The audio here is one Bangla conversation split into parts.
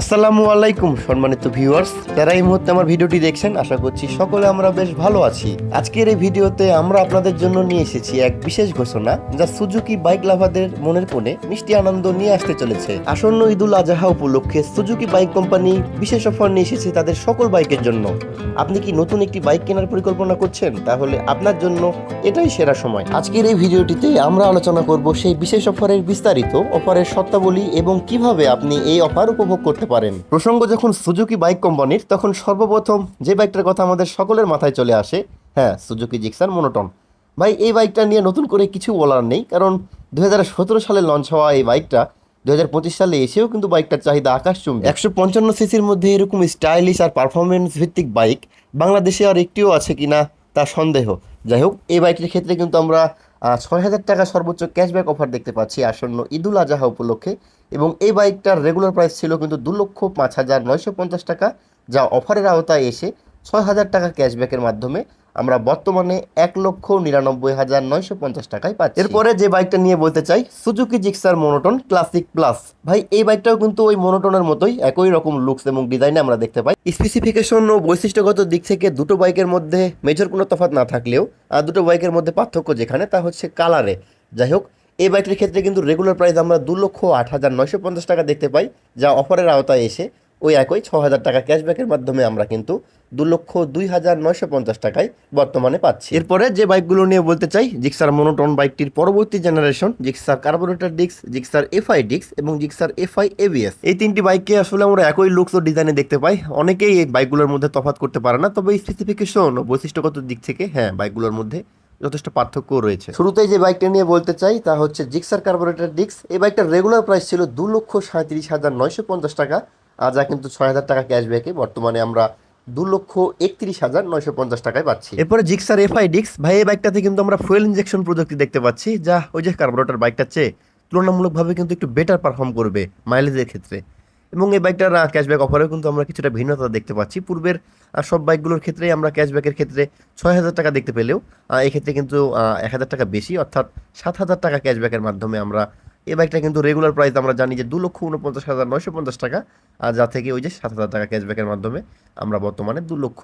আসসালামু আলাইকুম, সম্মানিত ভিউয়ার্স যারা এই মুহূর্তে আমার ভিডিওটি দেখছেন, আশা করছি সকলে আমরা বেশ ভালো আছি। আজকের এই ভিডিওতে আমরা আপনাদের জন্য নিয়ে এসেছি এক বিশেষ ঘোষণা, যা সুজুকি বাইক লাভারদের মনের কোণে মিষ্টি আনন্দ নিয়ে আসতে চলেছে। আসন্ন ঈদুল আজহা উপলক্ষে সুজুকি বাইক কোম্পানি বিশেষ অফার নিয়ে এসেছে তাদের সকল বাইকের জন্য। আপনি কি নতুন একটি বাইক কেনার পরিকল্পনা করছেন? তাহলে আপনার জন্য এটাই সেরা সময়। আজকের এই ভিডিওটিতে আমরা আলোচনা করব সেই বিশেষ অফারের বিস্তারিত, অফারের শর্তাবলী এবং কীভাবে আপনি এই অফার উপভোগ করতে পারেন। প্রসঙ্গ যখন সুজুকি বাইক কোম্পানির, তখন সর্বপ্রথম যে বাইকটার কথা আমাদের সকলের মাথায় চলে আসে হ্যাঁ সুজুকি জিক্সার মোনোটন। ভাই, এই বাইকটা নিয়ে নতুন করে কিছু বলার নেই, কারণ দু হাজার সতেরো সালে লঞ্চ হওয়া এই বাইকটা, দুই হাজার পঁচিশ সালে এসেও কিন্তু বাইকটার চাহিদা আকাশচুম্বী একশো পঞ্চান্ন সিসির মধ্যে এরকম স্টাইলিশ আর পারফরমেন্স ভিত্তিক বাইক বাংলাদেশে আর একটিও আছে কিনা তা সন্দেহ। যাই হোক, এই বাইকটির ক্ষেত্রে কিন্তু আমরা ছয় হাজার টাকা সর্বোচ্চ ক্যাশব্যাক অফার দেখতে পাচ্ছি। আসন্ন ঈদুল আজহা উপলক্ষে। এবং এই বাইকটার রেগুলার প্রাইস ছিল কিন্তু দু লক্ষ পাঁচ হাজার নয়শো পঞ্চাশ টাকা, যা অফারের আওতায় এসে ছয় হাজার টাকা ক্যাশব্যাকের মাধ্যমে আমরা বর্তমানে এক লক্ষ নিরানব্বই হাজার নয়শো পঞ্চাশ টাকায় পাচ্ছি। এরপরে যে বাইকটা নিয়ে বলতে চাই Suzuki Gixxer monotone classic plus ভাই, এই বাইকটাও কিন্তু ওই মোনোটনের মতোই একই রকম লুকস এবং ডিজাইনে আমরা দেখতে পাই। স্পেসিফিকেশন ও বৈশিষ্ট্যগত দিক থেকে দুটো বাইকের মধ্যে মেজর কোনো তফাৎ না থাকলেও, আর দুটো বাইকের মধ্যে পার্থক্য যেখানে তা হচ্ছে কালারে যাই হোক, এই বাইকটির ক্ষেত্রে কিন্তু রেগুলার প্রাইস আমরা দু লক্ষ আট হাজার নয়শো পঞ্চাশ টাকা দেখতে পাই, যা অফারের আওতায় এসে ওই একই ছ হাজার টাকা ক্যাশব্যাকের মাধ্যমে আমরা কিন্তু দু লক্ষ দুই হাজার নয়শো পঞ্চাশ টাকায় বর্তমানে পাচ্ছি। এরপরে যে বাইকগুলো নিয়ে বলতে চাই, জিক্সার মোনোটন বাইকটির পরবর্তী জেনারেশন জিক্সার কার্বোরেটর ডিক্স জিক্সার এফআই ডিক্স এবং জিক্সার এফআই এবিএস এই তিনটি বাইককে আসলে আমরা একই লুকস ও ডিজাইনে দেখতে পাই। অনেকেই এই বাইকগুলোর মধ্যে তফাৎ করতে পারে না, তবে স্পেসিফিকেশন ও বৈশিষ্ট্যগত দিক থেকে হ্যাঁ বাইকগুলোর মধ্যে যথেষ্ট পার্থক্য রয়েছে। শুরুতেই যে বাইকটা নিয়ে বলতে চাই, তা হচ্ছে জিক্সার কার্বোরেটর ডিক্স এই বাইকটার রেগুলার প্রাইস ছিল দু লক্ষ সাঁত্রিশ হাজার নয়শো পঞ্চাশ টাকা। যা কিন্তু ছয় হাজার টাকা ক্যাশব্যাকে বর্তমানে আমরা দু লক্ষ একত্রিশ হাজার নয়শো পঞ্চাশ টাকায় পাচ্ছি। এরপরে জিক্সার এফআই ডিক্স ভাই, এই বাইকটাতে কিন্তু আমরা ফুয়েল ইঞ্জেকশন প্রযুক্তি দেখতে পাচ্ছি। যা ওই যে কার্বোরেটর বাইকটার চেয়ে তুলনামূলকভাবে কিন্তু একটু বেটার পারফর্ম করবে মাইলেজের ক্ষেত্রে। এবং এই বাইকটার ক্যাশব্যাক অফারেও কিন্তু আমরা কিছুটা ভিন্নতা দেখতে পাচ্ছি। পূর্বের সব বাইকগুলোর ক্ষেত্রেই আমরা ক্যাশব্যাকের ক্ষেত্রে ছয় হাজার টাকা দেখতে পেলেও এক্ষেত্রে কিন্তু এক হাজার টাকা বেশি। অর্থাৎ সাত হাজার টাকা ক্যাশব্যাকের মাধ্যমে আমরা এই বাইকটা কিন্তু রেগুলার প্রাইস আমরা জানি যে দু লক্ষ উনপঞ্চাশ হাজার নয়শো পঞ্চাশ টাকা। আর যা থেকে ওই যে সাত হাজার টাকা ক্যাশব্যাকের মাধ্যমে আমরা বর্তমানে দু লক্ষ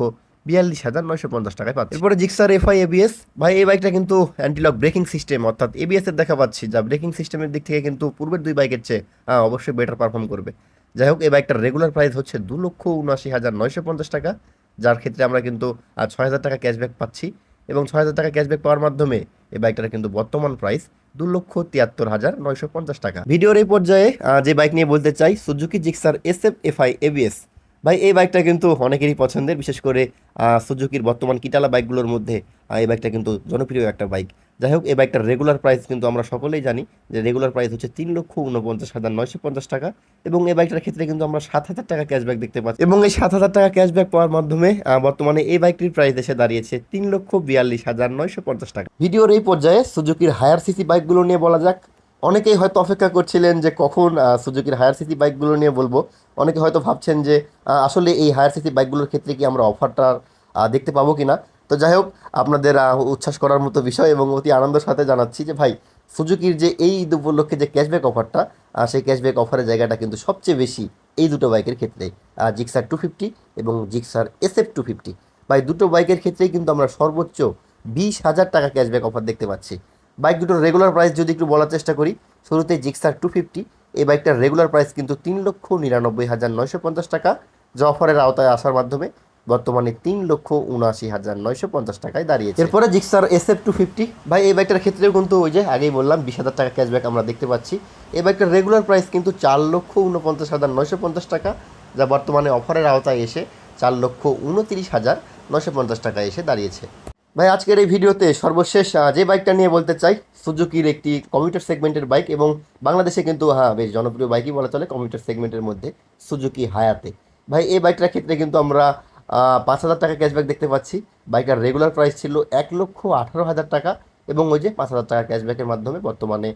বিয়াল্লিশ হাজার নয়শো পঞ্চাশ টাকায় পাচ্ছি। এরপরে জিক্সার এফআই এবিএস ভাই এই বাইকটা কিন্তু অ্যান্টিলক ব্রেকিং সিস্টেম অর্থাৎ এবিএস এর দেখা পাচ্ছি যা ব্রেকিং সিস্টেমের দিক থেকে কিন্তু পূর্বের দুই বাইকের চেয়ে আহ, অবশ্যই বেটার পারফর্ম করবে। যাই হোক এই বাইকটার রেগুলার প্রাইস হচ্ছে দু লক্ষ উনআশি হাজার নয়শো পঞ্চাশ টাকা যার ক্ষেত্রে আমরা কিন্তু ছয় হাজার টাকা ক্যাশব্যাক পাচ্ছি। এবং ছয় হাজার টাকা ক্যাশব্যাক পাওয়ার মাধ্যমে এই বাইকটার কিন্তু বর্তমান প্রাইস দু লক্ষ তিয়াত্তর হাজার নয়শো পঞ্চাশ টাকা। ভিডিওর এই পর্যায়ে যে বাইক নিয়ে বলতে চাই Suzuki Gixxer S F FI ABS ভাই, এই বাইকটা কিন্তু অনেকেরই পছন্দের, বিশেষ করে সুজুকির বর্তমান কিটালা বাইকগুলোর মধ্যে। এই বাইকটা কিন্তু জনপ্রিয় একটা বাইক যাই হোক, এই বাইকটার রেগুলার প্রাইস কিন্তু আমরা সকলেই জানি যে রেগুলার প্রাইস হচ্ছে তিন লক্ষ উনপঞ্চাশ হাজার নয়শো পঞ্চাশ টাকা এবং এই বাইকটার ক্ষেত্রে কিন্তু আমরা সাত হাজার টাকা ক্যাশব্যাক দেখতে পাচ্ছি। এবং এই সাত হাজার টাকা ক্যাশব্যাক পাওয়ার মাধ্যমে বর্তমানে এই বাইকটির প্রাইস এসে দাঁড়িয়েছে তিন লক্ষ বিয়াল্লিশ হাজার নয়শো পঞ্চাশ টাকা। ভিডিওর এই পর্যায়ে সুজুকির হায়ার সিসি বাইকগুলো নিয়ে বলা যাক। অনেকেই হয়তো অপেক্ষা করছিলেন যে কখন সুজুকির হায়ার সিসি বাইকগুলো নিয়ে বলব। অনেকে হয়তো ভাবছেন যে আসলে এই হায়ার সিসি বাইকগুলোর ক্ষেত্রে কি আমরা অফারটা দেখতে পাবো কিনা? তো যাই হোক, আপনাদের উচ্ছ্বাস করার মতো বিষয় এবং অতি আনন্দের সাথে জানাচ্ছি যে, ভাই, সুজুকির যে এই ঈদ উপলক্ষে যে ক্যাশব্যাক অফারটা সেই ক্যাশব্যাক অফারের জায়গাটা কিন্তু সবচেয়ে বেশি এই দুটো বাইকের ক্ষেত্রে জিক্সার টু ফিফটি এবং Gixxer S F two fifty ভাই, দুটো বাইকের ক্ষেত্রেই কিন্তু আমরা সর্বোচ্চ বিশ হাজার টাকা ক্যাশব্যাক অফার দেখতে পাচ্ছি। বাইক দুটোর রেগুলার প্রাইস যদি একটু বলার চেষ্টা করি, শুরুতে জিক্সার টু ফিফটি এই বাইকটার রেগুলার প্রাইস কিন্তু তিন লক্ষ নিরানব্বই হাজার নয়শো পঞ্চাশ টাকা, যা অফারের আওতায় আসার মাধ্যমে। বর্তমানে তিন লক্ষ উনআশি হাজার নয়শো পঞ্চাশ টাকায় দাঁড়িয়েছে। এরপরে Gixxer S F two fifty ভাই, এই বাইকটার ক্ষেত্রেও কিন্তু ওই যে আগেই বললাম, বিশ হাজার টাকা ক্যাশব্যাক আমরা দেখতে পাচ্ছি। এই বাইকটার রেগুলার প্রাইস কিন্তু চার লক্ষ উনপঞ্চাশ হাজার নয়শো পঞ্চাশ টাকা, যা বর্তমানে অফারের আওতায় এসে চার লক্ষ উনতিরিশ হাজার নয়শো পঞ্চাশ টাকায় এসে দাঁড়িয়েছে। ভাই, আজকের এই ভিডিওতে সর্বশেষ যে বাইকটা নিয়ে বলতে চাই সুজুকির একটি কমিউটার সেগমেন্টের বাইক এবং বাংলাদেশে কিন্তু হ্যাঁ বেশ জনপ্রিয় বাইকই বলা চলে কমিউটার সেগমেন্টের মধ্যে সুজুকি হায়াতে ভাই, এই বাইকটার ক্ষেত্রে কিন্তু আমরা পাঁচ হাজার টাকা ক্যাশব্যাক দেখতে পাচ্ছি। বাইকার রেগুলার প্রাইস ছিল এক লক্ষ আঠারো হাজার টাকা এবং ওই যে পাঁচ হাজার টাকা ক্যাশব্যাকের মাধ্যমে বর্তমানে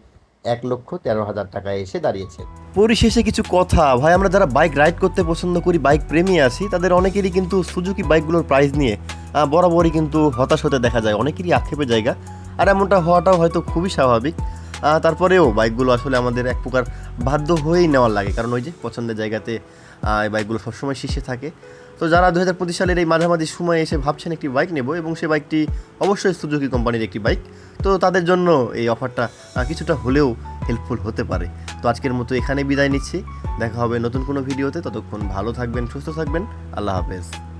এক লক্ষ তেরো হাজার টাকায় এসে দাঁড়িয়েছে। পরিশেষে কিছু কথা। ভাই, আমরা যারা বাইক রাইড করতে পছন্দ করি বাইক প্রেমী আছি, তাদের অনেকেরই কিন্তু সুজুকি বাইকগুলোর প্রাইস নিয়ে বরাবরই কিন্তু হতাশ হতে দেখা যায়। অনেকেরই আক্ষেপের জায়গা। আর এমনটা হওয়াটাও হয়তো খুবই স্বাভাবিক। তারপরেও বাইকগুলো আসলে আমাদের এক প্রকার বাধ্য হয়েই নেওয়ার লাগে। কারণ ওই যে পছন্দের জায়গাতে এই বাইকগুলো সবসময় শীর্ষে থাকে। তো যারা দু হাজার পঁচিশ সালের এই মাঝামাঝি সময়ে এসে ভাবছেন একটি বাইক নেব এবং সে বাইকটি অবশ্যই সুজুকি কোম্পানির একটি বাইক, তো তাদের জন্য এই অফারটা কিছুটা হলেও হেল্পফুল হতে পারে। তো আজকের মতো এখানে বিদায় নিচ্ছি। দেখা হবে নতুন কোনো ভিডিওতে। ততক্ষণ ভালো থাকবেন, সুস্থ থাকবেন। আল্লাহ হাফেজ।